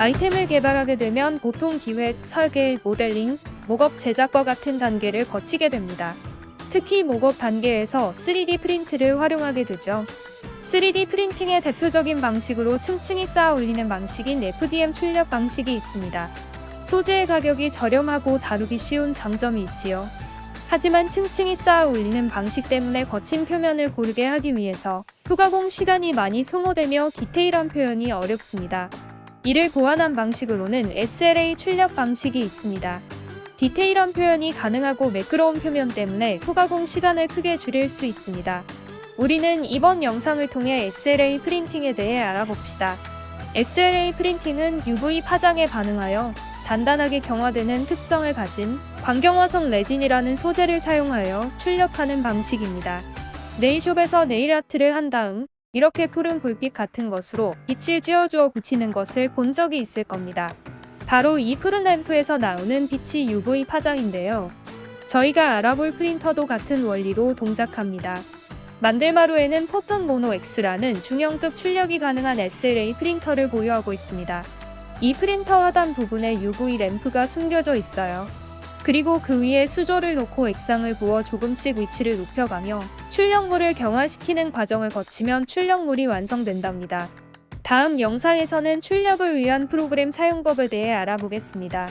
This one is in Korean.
아이템을 개발하게 되면 보통 기획, 설계, 모델링, 목업 제작과 같은 단계를 거치게 됩니다. 특히 목업 단계에서 3D 프린트를 활용하게 되죠. 3D 프린팅의 대표적인 방식으로 층층이 쌓아 올리는 방식인 FDM 출력 방식이 있습니다. 소재의 가격이 저렴하고 다루기 쉬운 장점이 있지요. 하지만 층층이 쌓아 올리는 방식 때문에 거친 표면을 고르게 하기 위해서 후가공 시간이 많이 소모되며 디테일한 표현이 어렵습니다. 이를 보완한 방식으로는 SLA 출력 방식이 있습니다. 디테일한 표현이 가능하고 매끄러운 표면 때문에 후가공 시간을 크게 줄일 수 있습니다. 우리는 이번 영상을 통해 SLA 프린팅에 대해 알아봅시다. SLA 프린팅은 UV 파장에 반응하여 단단하게 경화되는 특성을 가진 광경화성 레진이라는 소재를 사용하여 출력하는 방식입니다. 네일숍에서 네일 아트를 한 다음 이렇게 푸른 불빛 같은 것으로 빛을 쬐어주어 붙이는 것을 본 적이 있을 겁니다. 바로 이 푸른 램프에서 나오는 빛이 UV 파장인데요. 저희가 알아볼 프린터도 같은 원리로 동작합니다. 만들마루에는 포톤 모노 X라는 중형급 출력이 가능한 SLA 프린터를 보유하고 있습니다. 이 프린터 하단 부분에 UV 램프가 숨겨져 있어요. 그리고 그 위에 수조를 놓고 액상을 부어 조금씩 위치를 높여가며 출력물을 경화시키는 과정을 거치면 출력물이 완성된답니다. 다음 영상에서는 출력을 위한 프로그램 사용법에 대해 알아보겠습니다.